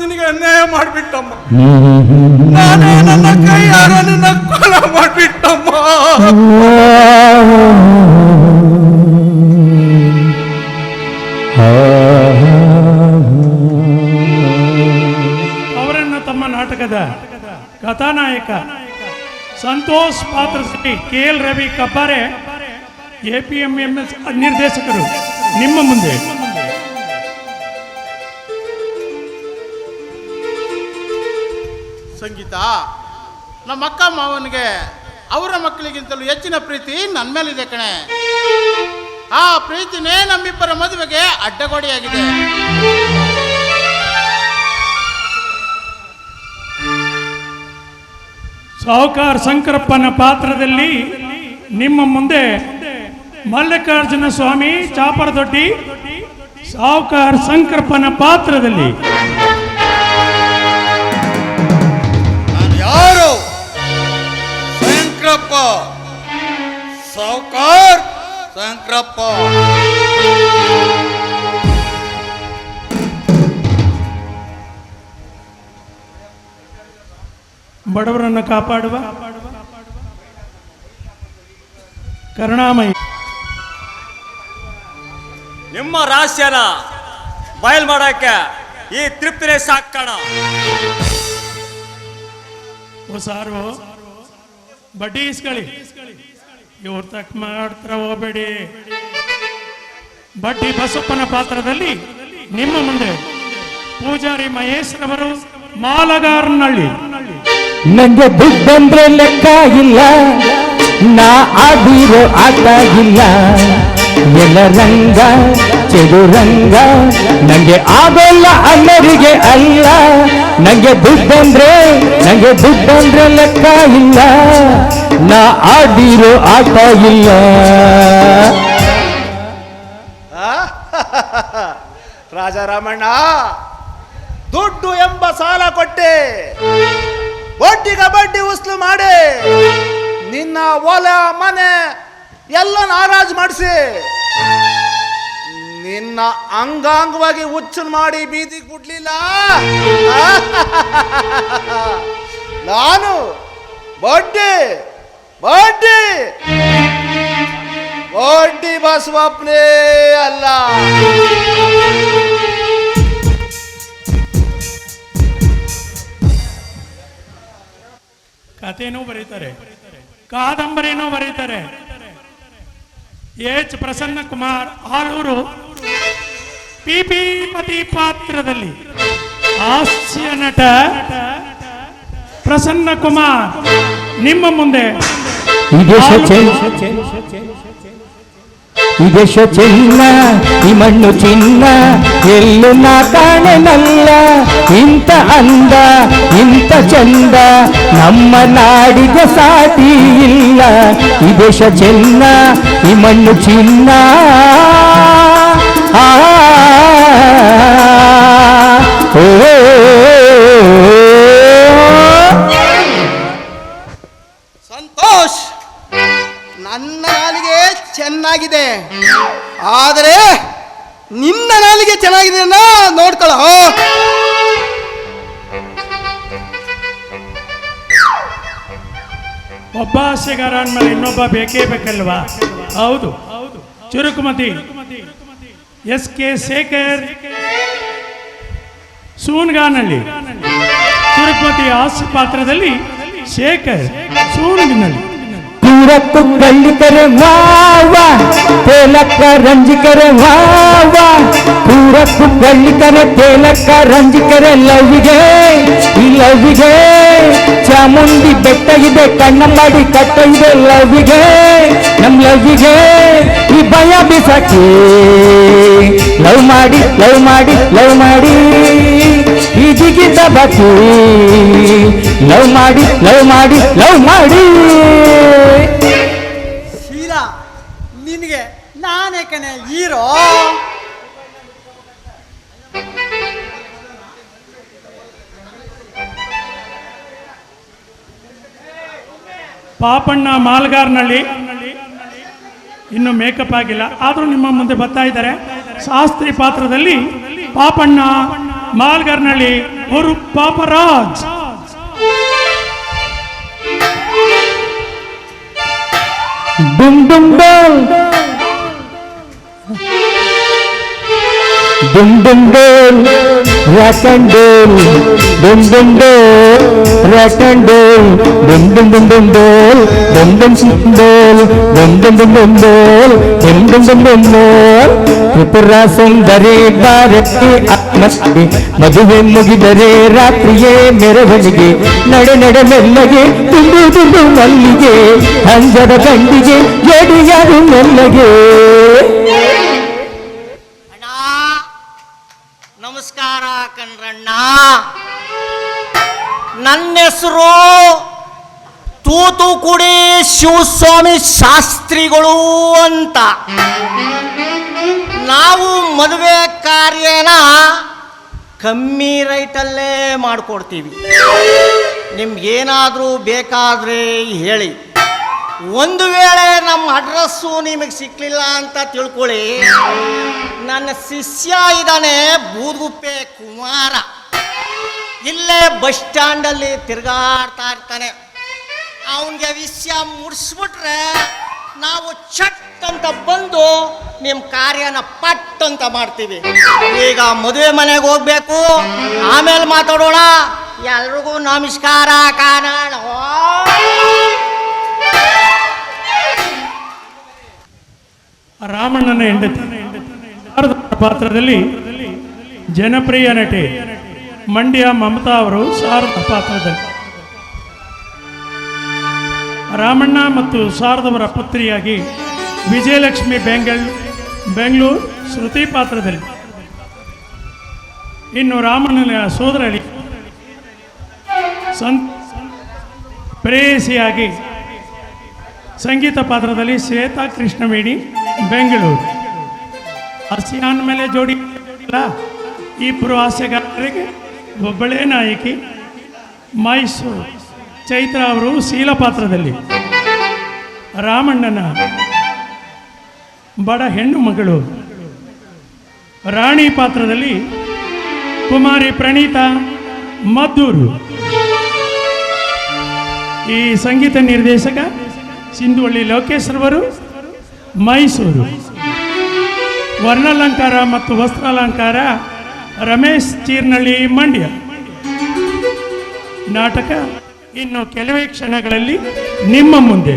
ನಿನಗೆ ಅನ್ಯಾಯ ಮಾಡಿಬಿಟ್ಟಮ್ಮ. ನಾನೇ ನನ್ನ ಕೈಯಾರ ನಿನ್ನ ಕೊಲ ಮಾಡಿಬಿಟ್ಟಮ್ಮ. ಅವರನ್ನು ತಮ್ಮ ನಾಟಕದ ಕಥಾನಾಯಕ ಸಂತೋಷ್ ಪಾತ್ರ K L Ravi Kabbare A P M M S ನಿರ್ದೇಶಕರು ನಿಮ್ಮ ಮುಂದೆ. ಸಂಗೀತ. ನಮ್ಮ ಅಕ್ಕ ಮಾವನಿಗೆ ಅವರ ಮಕ್ಕಳಿಗಿಂತಲೂ ಹೆಚ್ಚಿನ ಪ್ರೀತಿ ನನ್ನ ಮೇಲಿದೆ ಕಣೆ. ಆ ಪ್ರೀತಿನೇ ನಮ್ಮಿಬ್ಬರ ಮದುವೆಗೆ ಅಡ್ಡಗೋಡೆಯಾಗಿದೆ. ಸಾಹುಕಾರ್ ಶಂಕರಪ್ಪನ ಪಾತ್ರದಲ್ಲಿ ನಿಮ್ಮ ಮುಂದೆ ಮಲ್ಲಿಕಾರ್ಜುನ ಸ್ವಾಮಿ ಚಾಪರದೊಡ್ಡಿ ಸಾಹುಕಾರ್ ಶಂಕರಪ್ಪನ ಪಾತ್ರದಲ್ಲಿ ಶಂಕರಪ್ಪ ಬಡವರನ್ನು ಕಾಪಾಡುವ ಕರುಣಾಮಯಿ. ನಿಮ್ಮ ರಹಸ್ಯನ ಬಯಲ್ ಮಾಡಕ್ಕೆ ಈ ತೃಪ್ತಿನೇ ಸಾಕಣ ಸಾರು ಬಡ್ಡಿ ಇಸ್ಕೊಳ್ಳಿ ಇವ್ರ ತಕ್ಕ ಮಾಡ್ತಾರ ಹೋಗ್ಬೇಡಿ. ಬಡ್ಡಿ ಬಸಪ್ಪನ ಪಾತ್ರದಲ್ಲಿ ನಿಮ್ಮ ಮುಂದೆ ಪೂಜಾರಿ ಮಹೇಶ್ ರವರು ಮಾಲಗಾರನಹಳ್ಳಿ ನಂಗೆ ದುಡ್ಡಂದ್ರೆ ಲೆಕ್ಕ ಇಲ್ಲ, ನಾ ಆಗಿರೋ ಆಟ ಇಲ್ಲ. ಎಲ್ಲ ರಂಗ ಚದುರಂಗ ನಂಗೆ ಆಗೋಲ್ಲ ಅನ್ನರಿಗೆ ಅಲ್ಲ. ನಂಗೆ ದುಡ್ಡಂದ್ರೆ ನಂಗೆ ದುಡ್ಡಂದ್ರೆ ಲೆಕ್ಕ ಇಲ್ಲ. ನಾ ಆಡಿರೋ ಆಟ ಇಲ್ಲ. ರಾಜಾರಾಮಣ್ಣ ದುಡ್ಡು ಎಂಬ ಸಾಲ ಕೊಟ್ಟೆ. ಬಡ್ಡಿಗ ಬಡ್ಡಿ ಉಸ್ಲು ಮಾಡಿ. ನಿನ್ನ ಹೊಲ ಮನೆ ಎಲ್ಲ ನಾರಾಜ್ ಮಾಡಿಸಿ. ನಿನ್ನ ಅಂಗಾಂಗವಾಗಿ ಹುಚ್ಚು ಮಾಡಿ ಬೀದಿಗೆ ಬಿಡ್ಲಿಲ್ಲ ನಾನು ಬಡ್ಡಿ ಬಡ್ಡಿ. ಬಡ್ಡಿ ಬಸವಪ್ಪನೇ ಅಲ್ಲ. ಕಥೆನೂ ಬರೀತಾರೆ, ಕಾದಂಬರಿನೂ ಬರೀತಾರೆ. ಎಚ್ ಪ್ರಸನ್ನ ಕುಮಾರ್ ಆಲೂರು ಪಿಪಿಪತಿ ಪಾತ್ರದಲ್ಲಿ ಹಾಸ್ಯ ನಟ ಪ್ರಸನ್ನ ಕುಮಾರ್. ನಿಮ್ಮ ಮುಂದೆ ಇದೆ ದೇಶ ಚಿನ್ನ ಈ ಮಣ್ಣು ಚಿನ್ನ ಎಲ್ಲೂ ನಾ ಕಾಣೆನಲ್ಲ ಇಂಥ ಅಂದ ಇಂಥ ಚಂದ ನಮ್ಮ ನಾಡಿಗೆ ಸಾಟಿ ಇಲ್ಲ. ಈ ದೇಶ ಚಿನ್ನ ಈ ಮಣ್ಣು ಚಿನ್ನ. ಆ. ನಾಲಿಗೆ ಚೆನ್ನಾಗಿದೆ ನೋಡ್ಕೊಳ್ಳ ಒಬ್ಬ ಆಸೆಗಾರ ಅಂದ್ಮೇಲೆ ಇನ್ನೊಬ್ಬ ಬೇಕೇ ಬೇಕಲ್ವಾ? ಹೌದು. ಚುರುಕುಮತಿ ಎಸ್ ಕೆ ಶೇಖರ್ ಸೂನ್ಗಾನಲ್ಲಿ ಚುರುಕುಮತಿ ಆಸು ಪಾತ್ರದಲ್ಲಿ ಶೇಖರ್ ಸೂನ್ಗಿನಲ್ಲಿ. ಕೂರಕ್ಕು ಕಳ್ಳಿಕರೆ ವಾವ ತೇಲಕ್ಕ ರಂಜಿಕರೆ ವಾವ. ಕೂರಕ್ಕು ಕಳ್ಳಿಕರೆ ತೇಲಕ್ಕ ರಂಜಿಕರೆ ಲವ್ವಿಗೆ ಈ ಲವ್ವಿಗೆ ಚಾಮುಂಡಿ ಬೆಟ್ಟ ಇದೆ ಕಣ್ಣಂಬಾಡಿ ಕಟ್ಟ ಇದೆ ಲವ್ವಿಗೆ ನಮ್ ಲವ್ವಿಗೆ ಈ ಭಯ ಬಿಸಾಕಿ. ಲವ್ ಮಾಡಿ ಲವ್ ಮಾಡಿ ಲವ್ ಮಾಡಿ. ಈ ಜಿಗಿತ ಬಾಕಿ ಲವ್ ಮಾಡಿ ಲವ್ ಮಾಡಿ ಲವ್ ಮಾಡಿ. ಶೀಲಾ, ನಿನಗೆ ನಾನೇ ಕಣೆ ಹೀರೋ. ಪಾಪಣ್ಣ ಮಾಲ್ಗಾರ್ನಳ್ಳಿ ಇನ್ನು ಮೇಕಪ್ ಆಗಿಲ್ಲ. ಆದರೂ ನಿಮ್ಮ ಮುಂದೆ ಬರ್ತಾ ಇದ್ದಾರೆ. ಶಾಸ್ತ್ರಿ ಪಾತ್ರದಲ್ಲಿ ಪಾಪಣ್ಣ ಮಾಲ್ಗಾರ್ನಳ್ಳಿ ಅವರು ಪಾಪರಾಜ್. ಡುಮ್ ಡುಮ್ ರಾಕ್ ಅಂಡ್ ಡೋಲ್ ಡುಮ್ ಡುಮ್ ಡೋಲ್ ರಾಕ್ ಅಂಡ್ ಡೋಲ್ ಡುಮ್ ಡುಮ್ ಡುಮ್ ಡುಮ್ ಡೋಲ್ ಡುಮ್ ಡುಮ್ ಡುಮ್ ಡೋಲ್ ಡುಮ್ ಡುಮ್ ಡುಮ್ ಡುಮ್ ಡೋಲ್ ಡುಮ್ ಡುಮ್ ಡುಮ್ ಡುಮ್ ಡೋಲ್ ತ್ರಿಪುರ ಸುಂದರಿ ಭಾರತಿ ಆತ್ಮಶ್ರೀ ಮದುವೆ ಮುಗಿದರೆ ರಾತ್ರಿಯೇ ಮೆರವಣಿಗೆ ನಡೆ ನಡೆ ಮೆಲ್ಲಗೆ ತುಂಬು ತುಂಬು ಮಲ್ಲಿಗೆ ಹಂಜದ ಕಂಡಿಗೆ ಜಡಿಯಾರು ಮೆಲ್ಲಗೆ ನಮಸ್ಕಾರ ಕಣ್ರಣ್ಣ. ನನ್ನ ಹೆಸರು ತೂತುಕುಡಿ ಶಿವಸ್ವಾಮಿ ಶಾಸ್ತ್ರಿಗಳು ಅಂತ. ನಾವು ಮದುವೆ ಕಾರ್ಯನ ಕಮ್ಮಿ ರೈಟಲ್ಲೇ ಮಾಡಿಕೊಡ್ತೀವಿ. ನಿಮ್ಗೇನಾದರೂ ಬೇಕಾದರೆ ಹೇಳಿ. ಒಂದು ವೇಳೆ ನಮ್ಮ ಅಡ್ರೆಸ್ಸು ನಿಮಗೆ ಸಿಕ್ಕಲಿಲ್ಲ ಅಂತ ತಿಳ್ಕೊಳ್ಳಿ. ನನ್ನ ಶಿಷ್ಯ ಇದ್ದಾನೆ, ಬೂದುಗುಪ್ಪೆ ಕುಮಾರ. ಇಲ್ಲೇ ಬಸ್ ಸ್ಟ್ಯಾಂಡಲ್ಲಿ ತಿರುಗಾಡ್ತಾ ಇರ್ತಾನೆ. ಅವನಿಗೆ ವಿಷಯ ಮುಡಿಸ್ಬಿಟ್ರೆ ನಾವು ಚಟ್ ಅಂತ ಬಂದು ನಿಮ್ಮ ಕಾರ್ಯನ ಪಟ್ ಅಂತ ಮಾಡ್ತೀವಿ. ಈಗ ಮದುವೆ ಮನೆಗೆ ಹೋಗ್ಬೇಕು. ಆಮೇಲೆ ಮಾತಾಡೋಣ. ಎಲ್ರಿಗೂ ನಮಸ್ಕಾರ ಕಾನಾಡ ರಾಮಣ್ಣನ ಹೆಂಡತಿ. ಪಾತ್ರದಲ್ಲಿ ಜನಪ್ರಿಯ ನಟಿ ಮಂಡ್ಯ ಮಮತಾ ಅವರು ಶಾರದ ಪಾತ್ರದಲ್ಲಿ. ರಾಮಣ್ಣ ಮತ್ತು ಶಾರದವರ ಪುತ್ರಿಯಾಗಿ ವಿಜಯಲಕ್ಷ್ಮಿ ಬೆಂಗಳ್, ಬೆಂಗಳೂರು ಶ್ರುತಿ ಪಾತ್ರದಲ್ಲಿ. ಇನ್ನು ರಾಮಣ್ಣನ ಸೋದರಳಿ ಸಂ, ಪ್ರೇಯಸಿಯಾಗಿ ಸಂಗೀತ ಪಾತ್ರದಲ್ಲಿ ಶ್ವೇತಾ ಕೃಷ್ಣವೇಣಿ, ಬೆಂಗಳೂರು. ಹಸಿಯಾನ್ ಮೇಲೆ ಜೋಡಿ ಇಬ್ಬರು ಹಾಸ್ಯಗಾರರಿಗೆ ಒಬ್ಬಳೇ ನಾಯಕಿ ಮೈಸೂರು. ಚೈತ್ರ ಅವರು ಶೀಲ ಪಾತ್ರದಲ್ಲಿ. ರಾಮಣ್ಣನ ಬಡ ಹೆಣ್ಣು ಮಗಳು. ರಾಣಿ ಪಾತ್ರದಲ್ಲಿ ಕುಮಾರಿ ಪ್ರಣೀತಾ ಮದ್ದೂರು. ಈ ಸಂಗೀತ ನಿರ್ದೇಶಕ ಸಿಂಧುವಳ್ಳಿ ಲೋಕೇಶ್ವರವರು ಮೈಸೂರು. ವರ್ಣಾಲಂಕಾರ ಮತ್ತು ವಸ್ತ್ರಾಲಂಕಾರ ರಮೇಶ್ ಚೀರ್ನಳ್ಳಿ ಮಂಡ್ಯ. ನಾಟಕ ಇನ್ನು ಕೆಲವೇ ಕ್ಷಣಗಳಲ್ಲಿ ನಿಮ್ಮ ಮುಂದೆ.